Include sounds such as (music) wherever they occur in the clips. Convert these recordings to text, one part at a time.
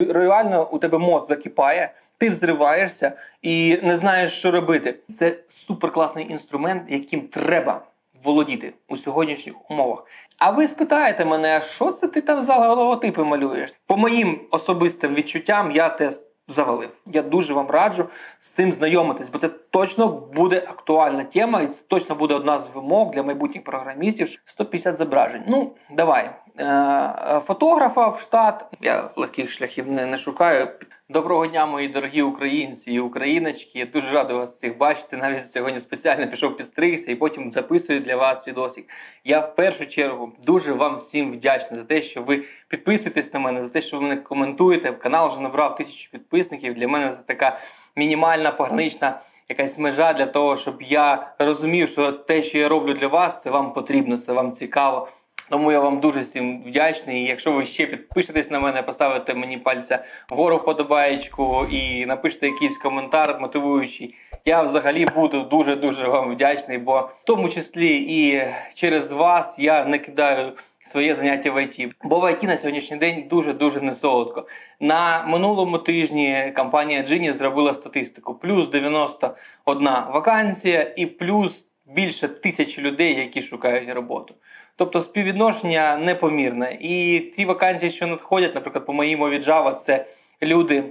Реально у тебе мозк закипає, ти взриваєшся і не знаєш, що робити. Це суперкласний інструмент, яким треба володіти у сьогоднішніх умовах. А ви спитаєте мене, що це ти там за логотипи малюєш? По моїм особистим відчуттям, я тест завалив. Я дуже вам раджу з цим знайомитись, бо це точно буде актуальна тема, і це точно буде одна з вимог для майбутніх програмістів. 150 зображень. Ну, давай. Е, Фотографа в штат. Я легких шляхів не, не шукаю. Доброго дня, мої дорогі українці і україночки. Я дуже радий вас всіх бачити. Навіть сьогодні спеціально пішов підстригся і потім записую для вас відосик. Я в першу чергу дуже вам всім вдячний за те, що ви підписуєтесь на мене, за те, що ви мене коментуєте. Канал вже набрав тисячу підписників. Для мене це така мінімальна погранична якась межа для того, щоб я розумів, що те, що я роблю для вас, це вам потрібно, це вам цікаво. Тому я вам дуже всім вдячний. І якщо ви ще підпишетесь на мене, поставите мені пальця вгору вподобаєчку і напишете якийсь коментар мотивуючий, я взагалі буду дуже дуже вам вдячний, бо в тому числі і через вас я не кидаю своє заняття в ІТ. Бо в ІТ на сьогоднішній день дуже дуже не солодко. На минулому тижні компанія Genius зробила статистику: плюс 91 вакансія і плюс більше тисячі людей, які шукають роботу. Тобто співвідношення непомірне. І ті вакансії, що надходять, наприклад, по моїй мові Java, це люди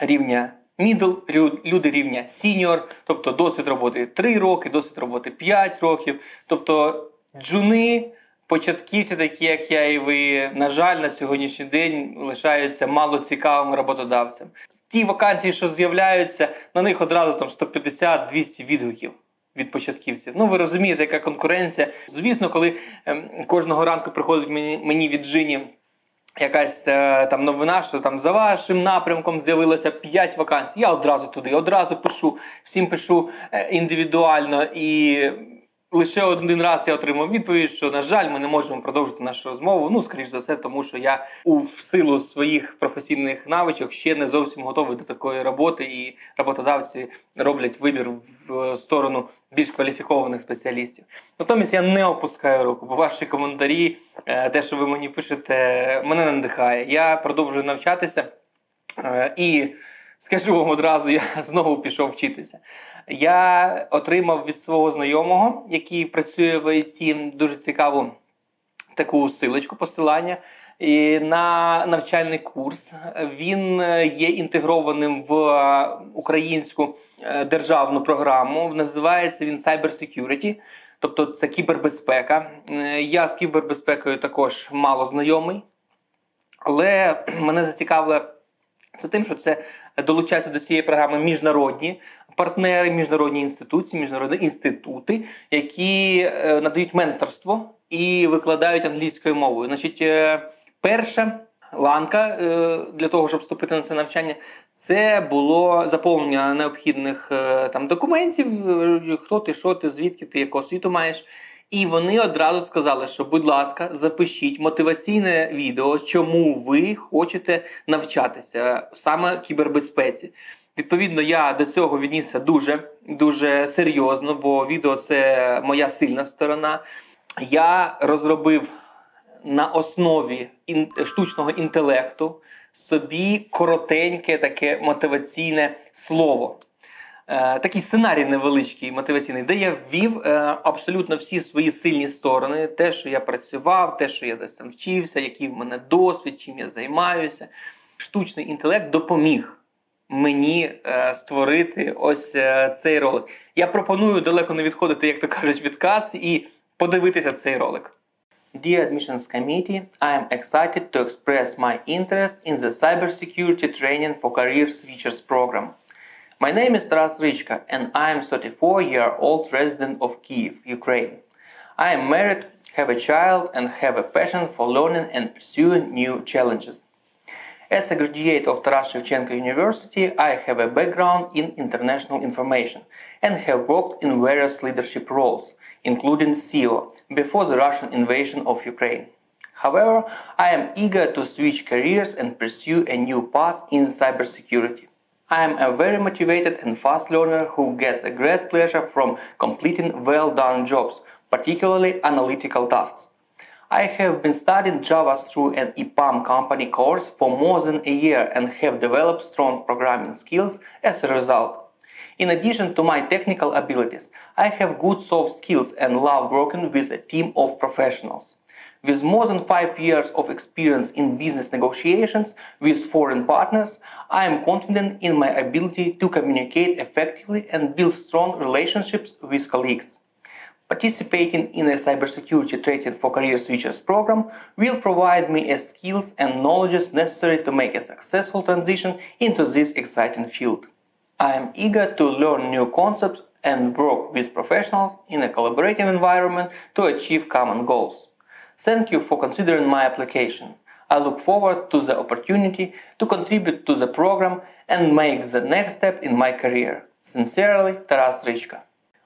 рівня middle, люди рівня senior, тобто досвід роботи 3 роки, досвід роботи 5 років. Тобто джуни, початківці, такі як я і ви, на жаль, на сьогоднішній день лишаються мало цікавими роботодавцям. Ті вакансії, що з'являються, на них одразу там 150-200 відгуків від початківців. Ну ви розумієте, яка конкуренція. Звісно, коли ем, кожного ранку приходить мені, мені від Джині якась е, там новина, що там за вашим напрямком з'явилося 5 вакансій. Я одразу туди, одразу пишу, всім пишу е, індивідуально і. Лише один раз я отримав відповідь, що на жаль, ми не можемо продовжити нашу розмову. Ну, скоріш за все, тому що я у в силу своїх професійних навичок ще не зовсім готовий до такої роботи, і роботодавці роблять вибір в сторону більш кваліфікованих спеціалістів. Натомість я не опускаю руку, бо ваші коментарі, е, те, що ви мені пишете, мене надихає. Я продовжую навчатися е, і скажу вам одразу, я (laughs) знову пішов вчитися. Я отримав від свого знайомого, який працює в ІТ, дуже цікаву таку силочку, посилання і на навчальний курс. Він е, є інтегрованим в е, українську е, державну програму. Називається він Cyber Security, тобто це кібербезпека. Я з кібербезпекою також мало знайомий, але (clears throat) мене зацікавило це тим, що це долучаються до цієї програми міжнародні партнери, міжнародні інституції, міжнародні інститути, які е, надають менторство і викладають англійською мовою. Значить, е, перша ланка е, для того, щоб вступити на це навчання, це було заповнення необхідних там документів, хто ти, що ти, звідки ти, яку освіту маєш. І вони одразу сказали, що, будь ласка, запишіть мотиваційне відео, чому ви хочете навчатися саме кібербезпеці. Відповідно, я до цього віднісся дуже дуже серйозно, бо відео це моя сильна сторона. Я розробив на основі штучного інтелекту собі коротеньке таке мотиваційне слово. Е, такий сценарій невеличкий мотиваційний, де я ввів е, абсолютно всі свої сильні сторони, те, що я працював, те, що я десь там вчився, який в мене досвід, чим я займаюся. Штучний інтелект допоміг мені е, створити ось е, цей ролик. Я пропоную далеко не відходити, як то кажуть, від каси і подивитися цей ролик. Dear Admissions Committee, I am excited to express my interest in the Cybersecurity Training for Career Switchers program. My name is Taras Richka and I am 34 year old resident of Kiev, Ukraine. I am married, have a child and have a passion for learning and pursuing new challenges. As a graduate of Taras Shevchenko University, I have a background in international information and have worked in various leadership roles, including CEO, before the Russian invasion of Ukraine. However, I am eager to switch careers and pursue a new path in cybersecurity. I am a very motivated and fast learner who gets a great pleasure from completing well done jobs, particularly analytical tasks. I have been studying Java through an EPAM company course for more than a year and have developed strong programming skills as a result. In addition to my technical abilities, I have good soft skills and love working with a team of professionals. With more than five years of experience in business negotiations with foreign partners, I am confident in my ability to communicate effectively and build strong relationships with colleagues. Participating in a cybersecurity training for career switchers program will provide me a skills and knowledges necessary to make a successful transition into this exciting field. I am eager to learn new concepts and work with professionals in a collaborative environment to achieve common goals. Thank you for considering my application. I look forward to the opportunity to contribute to the program and make the next step in my career. Sincerely, Тарас Ричка.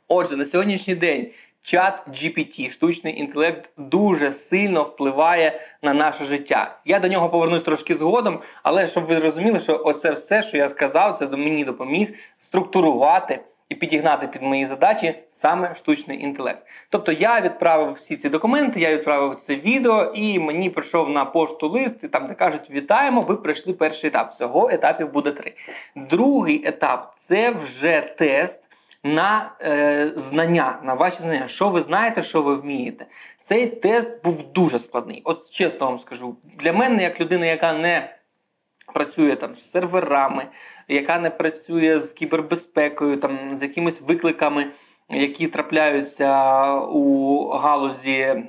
Отже, на сьогоднішній день чат GPT, штучний інтелект, дуже сильно впливає на наше життя. Я до нього повернусь трошки згодом, але щоб ви розуміли, що оце все, що я сказав, це мені допоміг структурувати і підігнати під мої задачі саме штучний інтелект. Тобто я відправив всі ці документи, я відправив це відео, і мені прийшов на пошту лист, і там де кажуть, вітаємо, ви пройшли перший етап. Всього етапів буде три. Другий етап це вже тест на е, знання, на ваші знання, що ви знаєте, що ви вмієте. Цей тест був дуже складний. От чесно вам скажу, для мене, як людина, яка не працює там з серверами, яка не працює з кібербезпекою, там з якимись викликами, які трапляються у галузі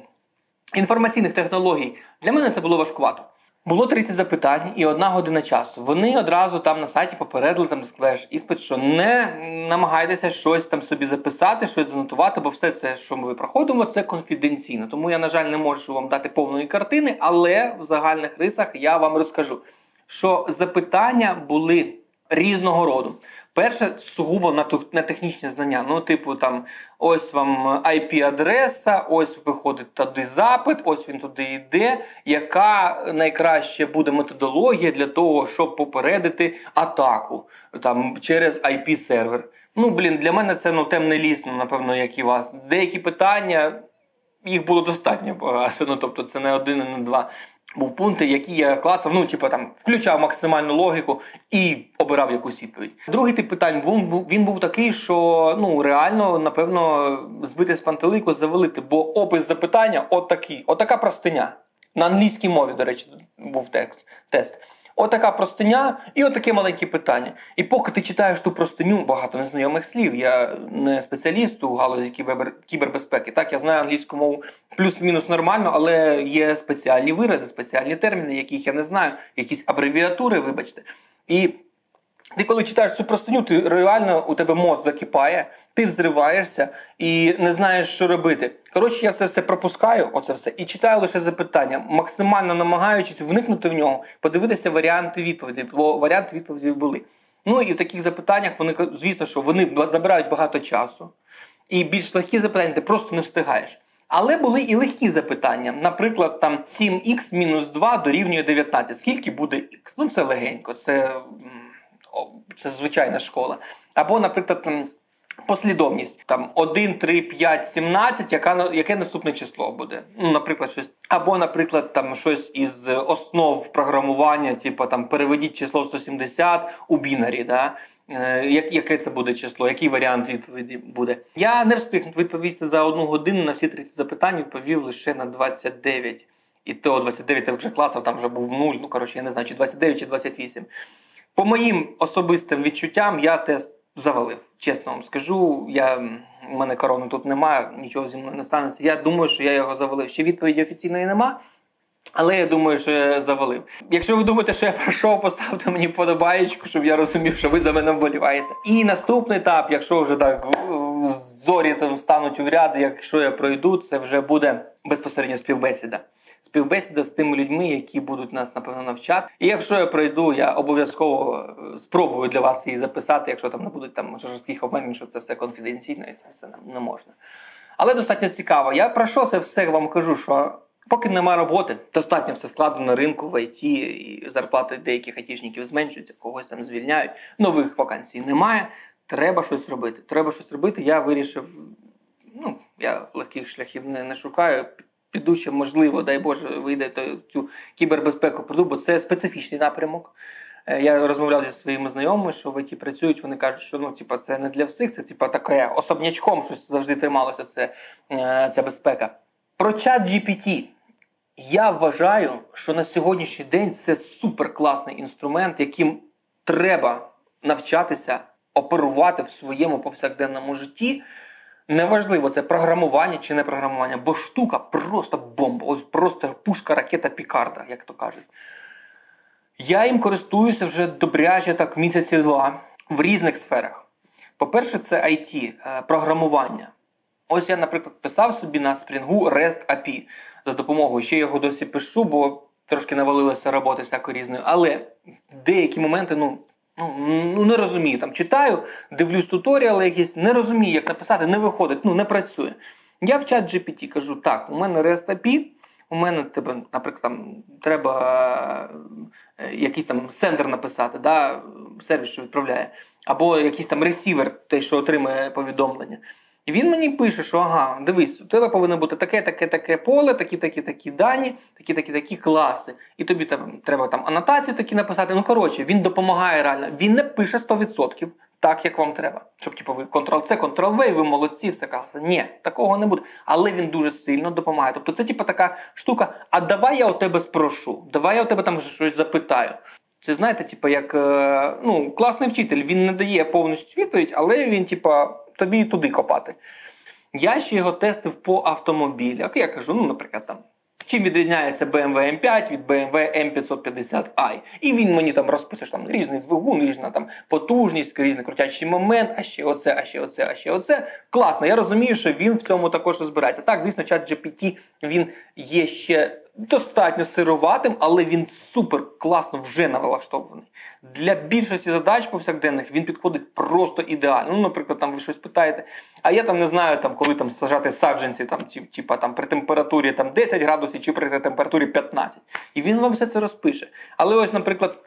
інформаційних технологій, для мене це було важкувато. Було 30 запитань і одна година часу. Вони одразу там на сайті попередили, там склеш іспит, що не намагайтеся щось там собі записати, щось занотувати, бо все це, що ми проходимо, це конфіденційно. Тому я, на жаль, не можу вам дати повної картини, але в загальних рисах я вам розкажу, що запитання були різного роду. Перше, сугубо на, на технічні знання. Ну, типу, там ось вам IP-адреса, ось виходить туди запит, ось він туди йде. Яка найкраще буде методологія для того, щоб попередити атаку там через IP-сервер? Ну, блін, для мене це ну темний ліс, ну, напевно, як і вас. Деякі питання їх було достатньо багато. Ну, тобто, це не один і не два. Був пункти, які я клацав, ну, типу, там, включав максимальну логіку і обирав якусь відповідь. Другий тип питань був, він був такий, що ну, реально, напевно, збити з пантелику, завелити, бо опис запитання от такий, от простиня. На англійській мові, до речі, був текст, тест. Отака простиня і отаке маленьке питання. І поки ти читаєш ту простиню, багато незнайомих слів. Я не спеціаліст у галузі кібер, кібербезпеки. Так, я знаю англійську мову плюс-мінус нормально, але є спеціальні вирази, спеціальні терміни, яких я не знаю, якісь абревіатури, вибачте. І ти, коли читаєш цю простиню, ти реально у тебе мозк закипає, ти взриваєшся і не знаєш, що робити. Коротше, я це все пропускаю, оце все, і читаю лише запитання, максимально намагаючись вникнути в нього, подивитися варіанти відповіді, бо варіанти відповіді були. Ну і в таких запитаннях вони, звісно, що вони забирають багато часу. І більш легкі запитання ти просто не встигаєш. Але були і легкі запитання. Наприклад, там 7х мінус 2 дорівнює 19. Скільки буде х? Ну, це легенько, це, це звичайна школа. Або, наприклад, послідовність там 1, 3, 5, 17, яка, яке наступне число буде. Ну, наприклад, щось. Або, наприклад, там щось із основ програмування, типу там переведіть число 170 у бінарі. Да? Е, яке це буде число, який варіант відповіді буде. Я не встиг відповісти за одну годину на всі 30 запитань, відповів лише на 29. І то 29 я вже клацав, там вже був 0, ну коротше, я не знаю, чи 29, чи 28. По моїм особистим відчуттям, я тест завалив. Чесно вам скажу. Я, у мене корони тут немає, нічого зі мною не станеться. Я думаю, що я його завалив. Ще відповіді офіційної нема. Але я думаю, що я завалив. Якщо ви думаєте, що я пройшов, поставте мені подобаєчку, щоб я розумів, що ви за мене вболіваєте. І наступний етап, якщо вже так зорі стануть в ряд, якщо я пройду, це вже буде безпосередньо співбесіда. Співбесіда з тими людьми, які будуть нас напевно навчати. І якщо я пройду, я обов'язково е, спробую для вас її записати, якщо там не будуть там жорстких обмежень, що це все конфіденційно і це все не- можна. Але достатньо цікаво. Я про що це все вам кажу? Що поки нема роботи, достатньо все складно на ринку в ІТ, і зарплати деяких айтішників зменшуються, когось там звільняють. Нових вакансій немає. Треба щось робити. Треба щось робити. Я вирішив. Ну, я легких шляхів не, не шукаю. Піду ще, можливо, дай Боже, вийде цю кібербезпеку пройду, бо це специфічний напрямок. Е, Я розмовляв зі своїми знайомими, що в ІТ працюють, вони кажуть, що ну, типа, це не для всіх, це типа таке особнячком щось завжди трималося це, е, ця безпека. Про чат GPT. Я вважаю, що на сьогоднішній день це суперкласний інструмент, яким треба навчатися оперувати в своєму повсякденному житті. Неважливо, це програмування чи не програмування, бо штука просто бомба, ось просто пушка, ракета Пікарда, як то кажуть. Я їм користуюся вже добряче так місяці два в різних сферах. По-перше, це IT, е, програмування. Ось я, наприклад, писав собі на спрінгу REST API за допомогою. Ще його досі пишу, бо трошки навалилося роботи всякої різної. Але деякі моменти, ну, ну, ну не розумію. Там читаю, дивлюсь туторіали якісь, не розумію, як написати, не виходить, ну не працює. Я в чат GPT кажу: так, у мене REST API, у мене тебе, наприклад, там треба е, якийсь там сендер написати, да, сервіс, що відправляє, або якийсь там ресівер, той, що отримує повідомлення. І він мені пише, що ага, дивись, у тебе повинно бути таке, таке, таке поле, такі, такі, такі дані, такі, такі, такі класи. І тобі там треба там анотацію такі написати. Ну коротше, він допомагає реально. Він не пише 100% так, як вам треба. Щоб типу, ви Ctrl-C, Ctrl-V, і ви молодці, все класно. Ні, такого не буде. Але він дуже сильно допомагає. Тобто це типу така штука. А давай я у тебе спрошу, давай я у тебе там щось запитаю. Це знаєте, типу, як е, ну, класний вчитель, він не дає повністю відповідь, але він, типа, тобі туди копати. Я ще його тестив по автомобілях. Я кажу, ну, наприклад, там. Чим відрізняється BMW M5 від BMW M550i? І він мені там розписує що там різний двигун, різна там потужність, різний крутячий момент, а ще оце, а ще оце, а ще оце. Класно, я розумію, що він в цьому також розбирається. Так, звісно, чат GPT він є ще достатньо сироватим, але він супер класно вже налаштований. Для більшості задач повсякденних він підходить просто ідеально. Ну, наприклад, там ви щось питаєте, а я там не знаю, там, коли там сажати саджанці, там, типа, там, при температурі там, 10 градусів чи при температурі 15. І він вам все це розпише. Але ось, наприклад,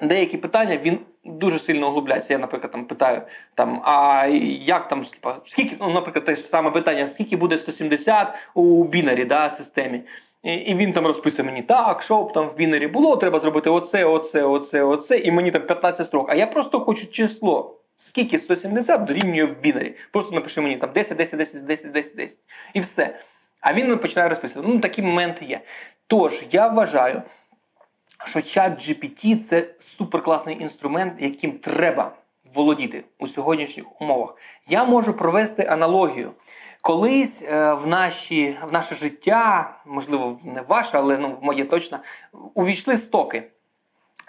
деякі питання він дуже сильно углубляється. Я, наприклад, там питаю, там, а як там, скільки, ну, наприклад, те ж саме питання, скільки буде 170 у бінарі да, системі. І, він там розписує мені, так, щоб там в бінарі було, треба зробити оце, оце, оце, оце, і мені там 15 строк. А я просто хочу число. Скільки 170 дорівнює в бінарі. Просто напиши мені там 10, 10, 10, 10, 10, 10. І все. А він починає розписувати. Ну, такі моменти є. Тож, я вважаю, що чат GPT це суперкласний інструмент, яким треба володіти у сьогоднішніх умовах. Я можу провести аналогію. Колись е, в, наші, в наше життя, можливо, не ваше, але ну, моє точно, увійшли стоки.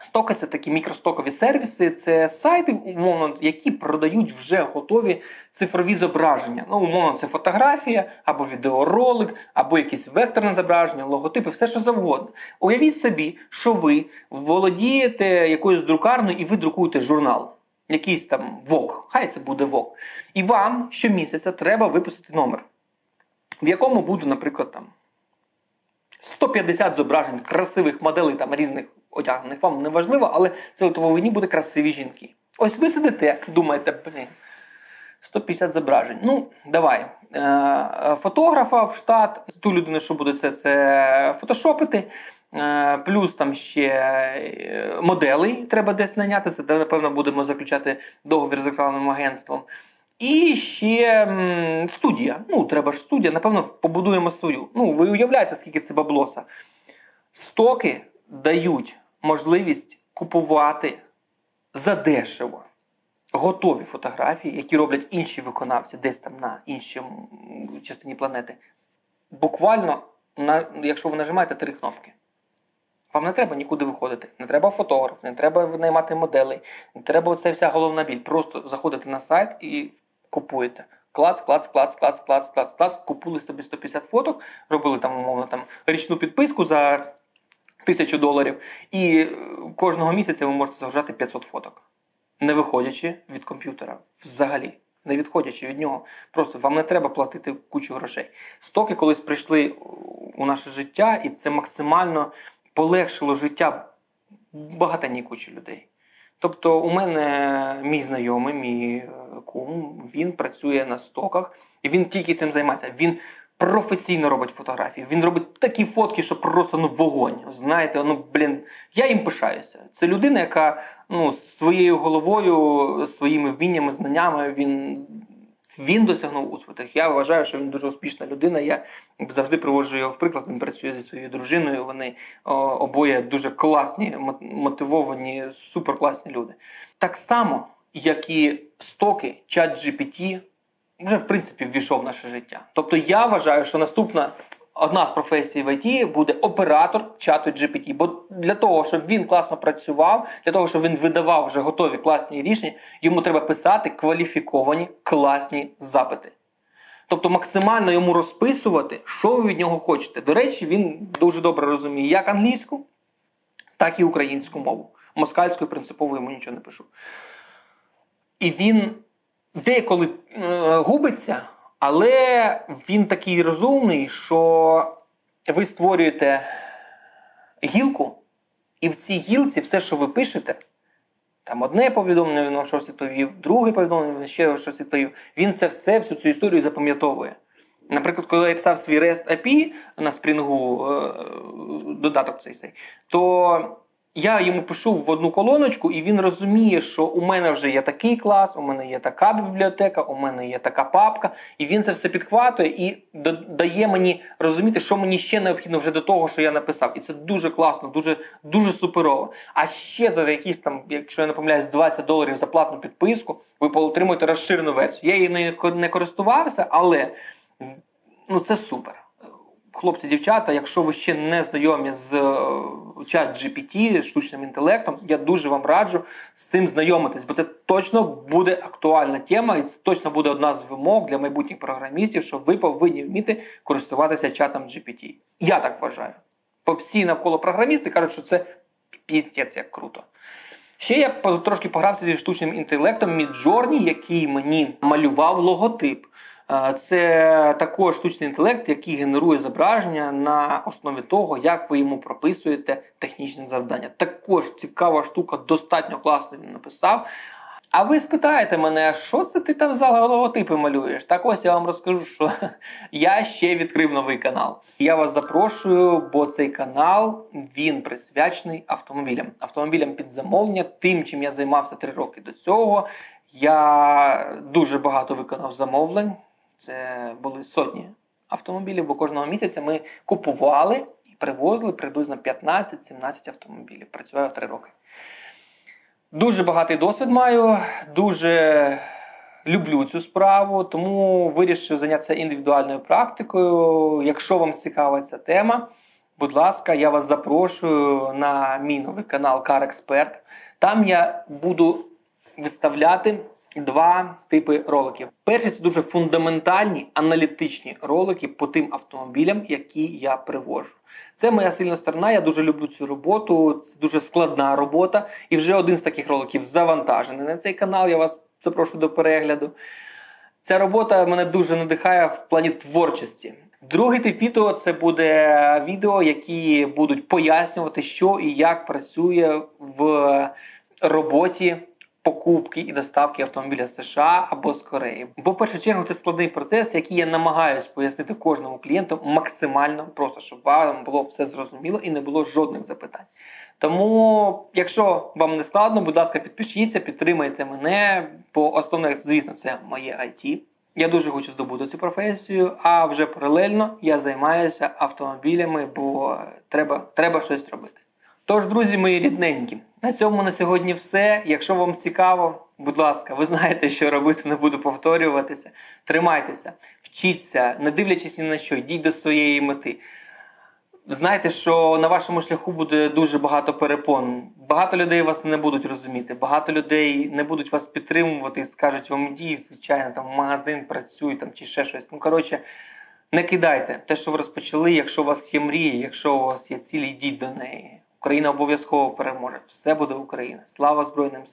Стоки це такі мікростокові сервіси, це сайти, умовно, які продають вже готові цифрові зображення. Ну, умовно, це фотографія, або відеоролик, або якесь векторне зображення, логотипи, все що завгодно. Уявіть собі, що ви володієте якоюсь друкарною і ви друкуєте журнал. Якийсь там ВОК, хай це буде ВОК. І вам щомісяця треба випустити номер, в якому буде, наприклад, там 150 зображень красивих моделей там різних одягнених. Вам не важливо, але це от повинні бути красиві жінки. Ось ви сидите, думаєте, блін, 150 зображень. Ну, давай. Е, Фотографа в штат, ту людину, що буде це, це фотошопити. Е, Плюс там ще е, моделей треба десь наняти. Це напевно будемо заключати договір з рекламним агентством. І ще студія. Ну, треба ж студія, напевно, побудуємо свою. Ну, ви уявляєте, скільки це баблоса. Стоки дають можливість купувати задешево готові фотографії, які роблять інші виконавці десь там на іншій частині планети. Буквально, на, якщо ви нажимаєте три кнопки. Вам не треба нікуди виходити. Не треба фотограф, не треба наймати моделей, не треба оце вся головна біль. Просто заходите на сайт і купуєте. Клац, клац, клац, клац, клац, клац, клац. Купили собі 150 фоток, робили там, умовно, там річну підписку за тисячу доларів. І е, кожного місяця ви можете загружати 500 фоток, не виходячи від комп'ютера взагалі. Не відходячи від нього, просто вам не треба платити кучу грошей. Стоки колись прийшли у наше життя, і це максимально полегшило життя багатенній кучі людей. Тобто, у мене мій знайомий, мій е, кум, він працює на стоках, і він тільки цим займається. Він професійно робить фотографії. Він робить такі фотки, що просто ну вогонь. Знаєте, ну блін, я їм пишаюся. Це людина, яка ну своєю головою, своїми вміннями, знаннями він. Він досягнув успіхів. Я вважаю, що він дуже успішна людина. Я завжди приводжу його в приклад. Він працює зі своєю дружиною. Вони обоє дуже класні, мотивовані, суперкласні люди. Так само, як і стоки, чат GPT вже в принципі ввійшов в наше життя. Тобто я вважаю, що наступна одна з професій в ІТ буде оператор чату GPT. Бо для того, щоб він класно працював, для того, щоб він видавав вже готові класні рішення, йому треба писати кваліфіковані класні запити. Тобто максимально йому розписувати, що ви від нього хочете. До речі, він дуже добре розуміє як англійську, так і українську мову. Москальською принципово йому нічого не пишу. І він деколи е, губиться, але він такий розумний, що ви створюєте гілку, і в цій гілці все, що ви пишете, там одне повідомлення він вам щось відповів, друге повідомлення він ще щось відповів. Він це все, всю цю історію запам'ятовує. Наприклад, коли я писав свій REST API на спрінгу е, додаток цей цей, то я йому пишу в одну колоночку, і він розуміє, що у мене вже є такий клас, у мене є така бібліотека, у мене є така папка, і він це все підхватує і дає мені розуміти, що мені ще необхідно вже до того, що я написав. І це дуже класно, дуже дуже суперово. А ще за якісь там, якщо я не помиляюсь, 20 доларів за платну підписку, ви отримуєте розширену версію. Я її не користувався, але ну це супер. Хлопці, дівчата, якщо ви ще не знайомі з е, чат GPT, штучним інтелектом, я дуже вам раджу з цим знайомитись, бо це точно буде актуальна тема, і це точно буде одна з вимог для майбутніх програмістів, що ви повинні вміти користуватися чатом GPT. Я так вважаю. Бо всі навколо програмісти кажуть, що це піздець як круто. Ще я трошки погрався зі штучним інтелектом Midjourney, який мені малював логотип. Е, Це також штучний інтелект, який генерує зображення на основі того, як ви йому прописуєте технічне завдання. Також цікава штука, достатньо класно він написав. А ви спитаєте мене, що це ти там за логотипи малюєш? Так ось я вам розкажу, що (laughs) я ще відкрив новий канал. Я вас запрошую, бо цей канал він присвячений автомобілям. Автомобілям під замовлення, тим, чим я займався три роки до цього. Я дуже багато виконав замовлень. Це були сотні автомобілів, бо кожного місяця ми купували і привозили приблизно 15-17 автомобілів. Працював три роки. Дуже багатий досвід маю, дуже люблю цю справу, тому вирішив зайнятися індивідуальною практикою. Якщо вам цікава ця тема, будь ласка, я вас запрошую на мій новий канал Car Expert. Там я буду виставляти два типи роликів. Перший це дуже фундаментальні аналітичні ролики по тим автомобілям, які я привожу. Це моя сильна сторона. Я дуже люблю цю роботу. Це дуже складна робота. І вже один з таких роликів завантажений на цей канал. Я вас запрошую до перегляду. Ця робота мене дуже надихає в плані творчості. Другий тип відео це буде відео, які будуть пояснювати, що і як працює в роботі покупки і доставки автомобіля з США або з Кореї. Бо в першу чергу це складний процес, який я намагаюсь пояснити кожному клієнту максимально просто, щоб вам було все зрозуміло і не було жодних запитань. Тому, якщо вам не складно, будь ласка, підпишіться, підтримайте мене. Бо основне, звісно, це моє IT. Я дуже хочу здобути цю професію, а вже паралельно я займаюся автомобілями, бо треба, треба щось робити. Тож, друзі мої рідненькі, на цьому на сьогодні все. Якщо вам цікаво, будь ласка, ви знаєте, що робити, не буду повторюватися. Тримайтеся, вчіться, не дивлячись ні на що, йдіть до своєї мети. Знайте, що на вашому шляху буде дуже багато перепон. Багато людей вас не будуть розуміти, багато людей не будуть вас підтримувати і скажуть вам іди, звичайно, там магазин працюй там чи ще щось. Ну коротше, не кидайте те, що ви розпочали. Якщо у вас є мрії, якщо у вас є цілі, йдіть до неї. Україна обов'язково переможе. Все буде Україна. Слава Збройним силам!